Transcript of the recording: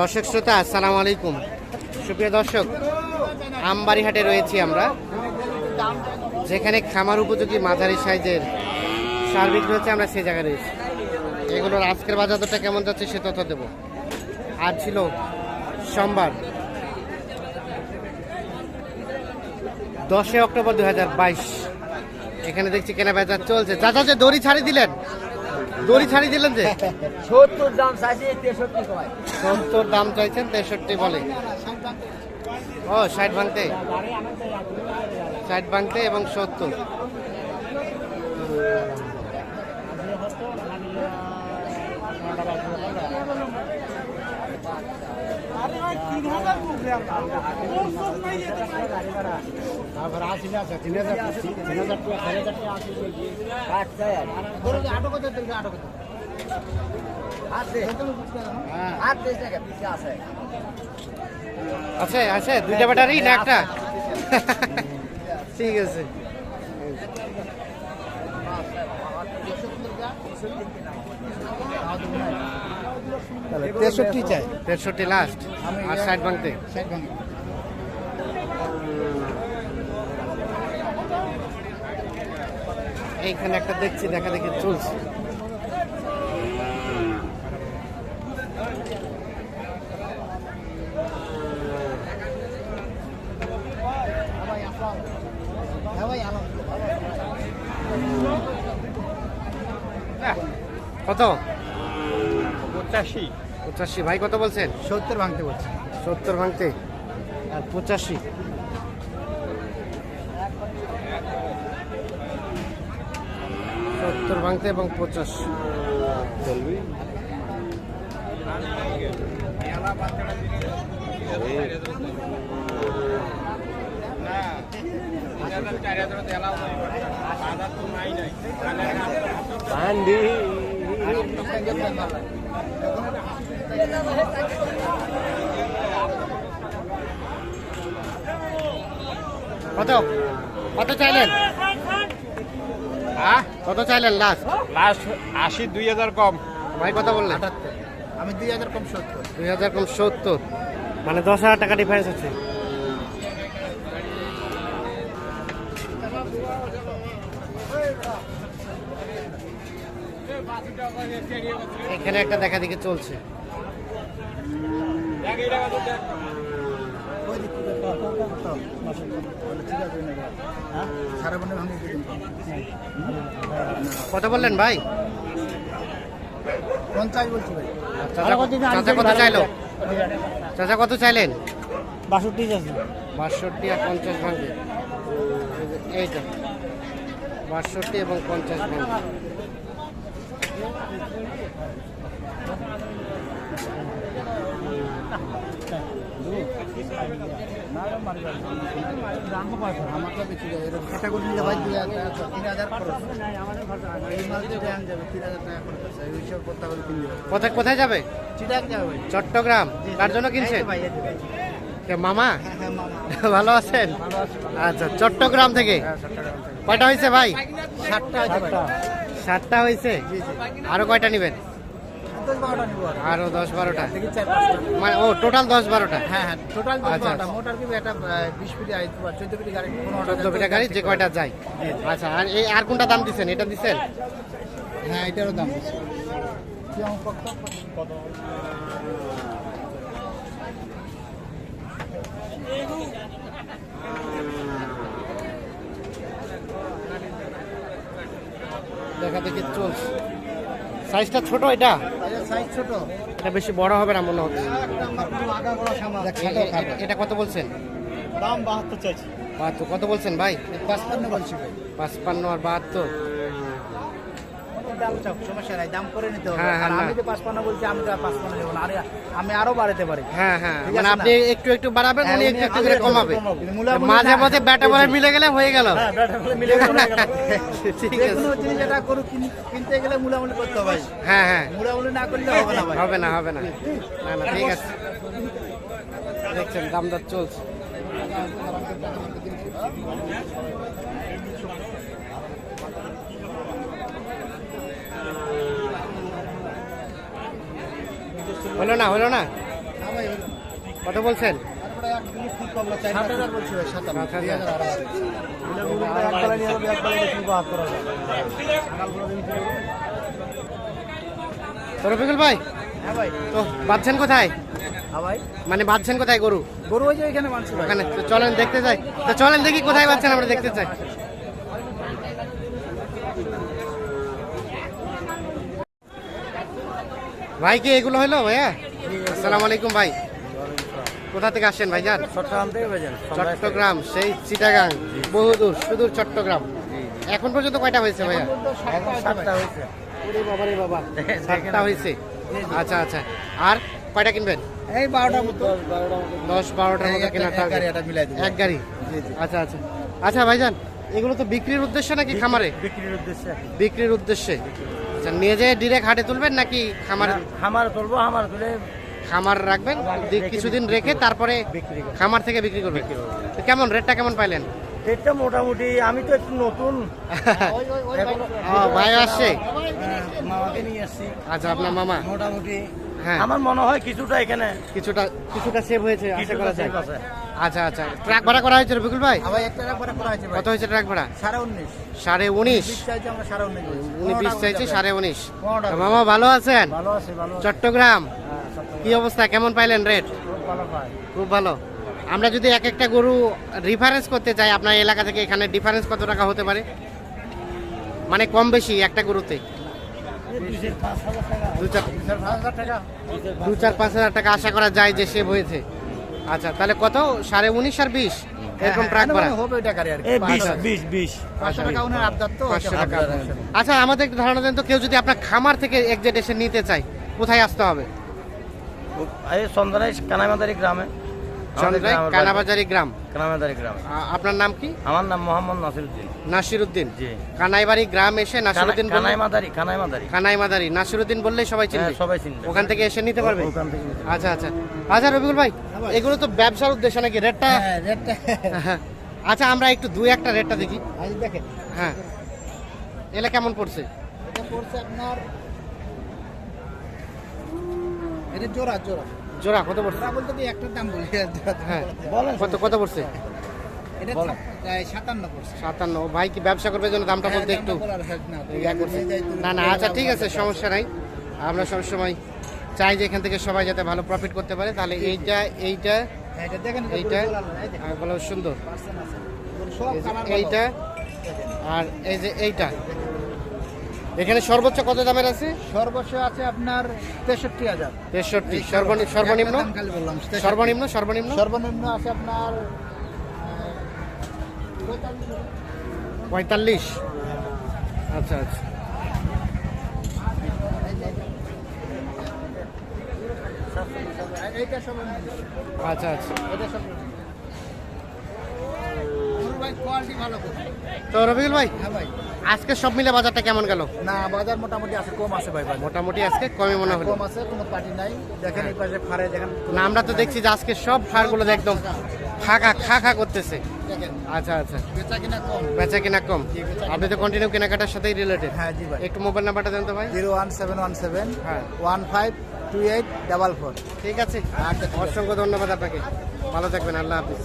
দর্শক শ্রোতা, আসসালামু আলাইকুম। সুপ্রিয় দর্শক আমবাড়ি হাটে রয়েছি আমরা, যেখানে খামার উপযোগী মাঝারি সাইজের সার বিক্রি হচ্ছে আমরা সেই জায়গায় রয়েছি। এগুলোর আজকের বাজার দরটা কেমন যাচ্ছে সে তথ্য দেব। আর ছিল সোমবার, দশই অক্টোবর দু হাজার বাইশ। এখানে দেখছি কেনা বেচা চলছে। চাচা যে দড়ি ছাড়ি দিলেন দড়ি ছাড়ি দিলেন যে? সত্তর দাম চাইছে তেষট্টি কয়। সত্তর দাম চাইছেন তেষট্টি বলে। ও ষাট ভাঙতে। ষাট ভাঙতে এবং সত্তর আট চাই আট দে আট দে টাকা পিছে আছে আছে আছে দুইটা ব্যাটারি না একটা? ঠিক আছে। তেষট্টি চাই। তেষট্টি লাস্ট আর ষাট ভাঙতে এইখানে একটা দেখছি দেখা দেখি চলছে। কত? পঁচাশি পঁচাশি ভাই কত বলছেন সত্তর ভাঙতে বলছি সত্তর ভাঙতে আর পঁচাশি সত্তর ভাঙতে এবং পঁচাশি কত? কত চাইলেন? হ্যাঁ? কত চাইলেন লাস্ট লাস্ট আশি দুই হাজার কম। ভাই কথা বললেন? আমি দুই হাজার কম সত্তর। দুই হাজার কম সত্তর। মানে দশ হাজার টাকা ডিফারেন্স আছে। এখানে একটা দেখা দেখি চলছে। কত বললেন ভাই? চাচা কত চাইলো? চাচা কত চাইলেন? বাষট্টি বাষট্টি আর পঞ্চাশ ভাঙবে। এইটা বাষট্টি এবং পঞ্চাশ ভাঙবে আমাকে বেশি যাবে এরকম কোথায় যাবে? চট্টগ্রাম। কার জন্য কিনছেন? এই তো ভাই এই তো ভাই। কে, মামা? ভালো আছেন? আচ্ছা চট্টগ্রাম থেকে। কয়টা হয়েছে ভাই? আছে ভাই সাতটা হয়েছে? আরও কয়টা নেবেন? আর দশ বারোটা। মানে ও টোটাল দশ বারোটা? হ্যাঁ হ্যাঁ টোটাল দশ আচ্ছা, বারোটা। আচ্ছা। কি একটা বিশ ফিটে চোদ্দ ফিটে গাড়ি চোদ্দ ফিটা গাড়ি যে কয়টা যায়। আচ্ছা আর এই আর কোনটা দাম দিচ্ছেন এটা দিচ্ছেন হ্যাঁ এটারও দাম বেশি কি আমার কত কত দেখা দেখি চলছে। সাইজটা ছোট এটা? সাইজ ছোট। এটা বেশি বড় হবে না মনে হচ্ছে? এটা কত বলছেন? দাম বাহাত্তর চাইছি। বাহাত্তর। কত বলছেন ভাই? পাঁচপান্ন বলছি ভাই। পাঁচপান্ন আর বাহাত্তর? দাম চাপ সমস্যা নাই দাম করে নিতে হবে। হ্যাঁ, হ্যাঁ, আর আমি না। যে পাঁচপান্ন বলছি আমি তো পাঁচপান্ন নেব না। আমি আরও বাড়াতে পারি। হ্যাঁ হ্যাঁ মানে আপনি একটু একটু বাড়াবেন হ্যাঁ, উনি উনি একটু একটু একটু করে কমাবে। মাঝে মাঝে ব্যাটা বলে মিলে গেলে হয়ে গেল। ব্যাটা বলে মিলে গেলে গেল। ঠিক আছে কোনো জিনিস এটা করু কিনতে গেলে মুলামুলি করতে হবে হ্যাঁ হ্যাঁ। মুলামুলি না করলে হবে না ভাই। হবে না হবে না। না না ঠিক আছে। দেখছেন দামদার চলছে হলো না হলো না কত বলছেন তারপরে এক জিনিস খুব কম না, চার হাজার বলছি ভাই, সাত হাজার। সাত হাজার। দুই হাজার আড়াই হাজার। এগুলো গরুগুলো এক বেলা নিয়ে যাবে, এক বেলা নিয়ে না হাত করা যাবে। তো রফিকুল ভাই ভাই তো বাঁধছেন কোথায়? মানে বাঁধছেন কোথায় গরু? গরু ওই যে এখানে ওখানে তো চলেন দেখতে চাই তো চলেন দেখি কোথায় পাচ্ছেন আমরা দেখতে চাই। ভাই কি এগুলো হলো ভাইয়া? আসসালামু আলাইকুম ভাই। কোথা থেকে আসছেন ভাইজান? চট্টগ্রাম থেকে চট্টগ্রাম সেই চিটাগাং বহুদূর সুদূর চট্টগ্রাম। এখন পর্যন্ত কয়টা হয়েছে ভাইয়া? সাতটা হয়েছে। বাবা রে বাবা। সাতটা হয়েছে। আচ্ছা আচ্ছা। আর কয়টা কিনবেন? এই বারোটার মতো। দশ বারোটার মতো। এক- কেনার এক গাড়ি এটা মিলাই দিবো। এক গাড়ি? জি, জি। আচ্ছা আচ্ছা। আচ্ছা ভাইজান এগুলো তো বিক্রির উদ্দেশ্যে নাকি খামারে? বিক্রির উদ্দেশ্যে। বিক্রির উদ্দেশ্যে। আচ্ছা নিয়ে যেয়ে ডিরেক্ট হাটে তুলবেন নাকি খামার খামার তুলবো খামার তুলে খামার রাখবেন কিছুদিন রেখে তারপরে খামার থেকে বিক্রি করবেন। কেমন রেটটা কেমন পাইলেন? রেটটা মোটামুটি আমি তো একটু নতুন। ভাই আসছে। হ্যাঁ, মামাকে নিয়ে আসছি। আচ্ছা আপনার মামা? মোটামুটি। হ্যাঁ। আমার মনে হয় কিছুটা এখানে কিছুটা কিছুটা সেভ হয়েছে আশা করা যায়। আচ্ছা আচ্ছা। ট্রাক ভাড়া করা হয়েছে রবিকুল ভাই? আবার একটা করে করা হয়েছে ভাই। কত হয়েছে ট্রাক ভাড়া? সাড়ে উনিশ। সাড়ে উনিশ? বিশ চাইছে আমরা সাড়ে উনিশ বলছি। উনি বিশ পনেরোটা চাইছে বলতে সাড়ে উনিশ। পনেরোটা তো মামা ভালো আছেন? ভালো আছে ভালো আছে। চট্টগ্রাম? হ্যাঁ, সব কি অবস্থা? কেমন পাইলেন রেট? খুব ভালো পাই খুব ভালো। আমরা যদি এক একটা গরু রিফারেন্স করতে চাই আপনার এলাকা থেকে এখানে ডিফারেন্স কত টাকা হতে পারে? মানে কম বেশি একটা গরুতে? দু চার পাঁচ হাজার টাকা। দু চার পাঁচ হাজার টাকা আশা করা যায় যে সেভ হয়েছে। আচ্ছা তাহলে কত? সাড়ে উনিশ আর বিশ? এরকম ট্রাক ভাড়া হবে ওইটা গাড়ি আর কি। বিশ, বিশ বিশ। পাঁচশো টাকা ওনার আবদার তো পাঁচশো টাকা আচ্ছা আমাদের একটু ধারণা দেন তো কেউ যদি আপনার খামার থেকে একজেট এসে নিতে চায় কোথায় আসতে হবে? এই সন্ধ্যায় কানাইমাদারি গ্রামে। কানাবাজারি গ্রাম। কানাইমাদারি গ্রামে। আপনার নাম কি? আমার নাম মোহাম্মদ নাসিরুদ্দিন। নাসিরুদ্দিন? জি। কানাইবাড়ি গ্রাম এসে নাসিরুদ্দিন কানাইমাদারি কানাইমাদারি। কানাইমাদারি। নাসিরুদ্দিন বললেই সবাই চিনবে। হ্যাঁ সবাই চিনবে। ওখান থেকে এসে নিতে পারবে? ওখান থেকে আচ্ছা আচ্ছা। আচ্ছা রবিকুল ভাই এগুলো তো ব্যবসার উদ্দেশ্য নাকি? রেটটা হ্যাঁ, রেটটা আচ্ছা আমরা একটু দুই একটা রেটটা দেখি। দেখেন। হ্যাঁ। এলে কেমন পড়ছে? এটা পড়ছে আপনার এটা জোড়া জোড়া। জোড়া কত পড়ছে? বলতে কি একটার দাম বলি। হ্যাঁ কত কত পড়ছে? সাতান্ন ভাই কি ব্যবসা করবে জন্য দামটা বলতে হ্যাঁ, একটু বলার হাক না। না আচ্ছা ঠিক আছে সমস্যা নাই। আমরা সবসময় চাই যে এখান থেকে সবাই যাতে ভালো প্রফিট করতে পারে। তাহলে এইটা এইটা হ্যাঁ, এইটা বলো সুন্দর। পার্সেন্ট আছে। সব এই যে কালার ভালো। এইটা আর এই যে এইটা। এখানে সর্বোচ্চ কত দামের আছে? সর্বোচ্চ আছে আপনার তেষট্টি হাজার। তেষট্টি সর্বনিম্ন সর্বনিম্ন? একটা দাম খালি বললাম, 63 সর্বনিম্ন সর্বনিম্ন? সর্বনিম্ন আছে আপনার পঁয়তাল্লিশ। আচ্ছা আচ্ছা। আচ্ছা আচ্ছা। তো রবিউল ভাই হ্যাঁ আজকে সব মিলে বাজারটা কেমন গেল? না বাজার মোটামুটি আছে কম আছে ভাই মোটামুটি আজকে কমই মনে হলো। কম আছে কোনো পার্টি নাই। দেখেন এই পাশে ফারে দেখেন না আমরা তো দেখছি যে আজকে সব সারগুলো একদম ফাঁকা খা খা করতেছে। আচ্ছা আচ্ছা। বেচা কিনা কম। বেচা কিনা আপনি তো কন্টিনিউ কেনাকাটার সাথেই রিলেটেড হ্যাঁ জি ভাই। একটু মোবাইল নাম্বারটা দেন তো ভাই। Zero one seven one seven হ্যাঁ। One five two eight double four. ঠিক আছে। আচ্ছা অসংখ্য ধন্যবাদ আপনাকে। ভালো থাকবেন আল্লাহ হাফিজ।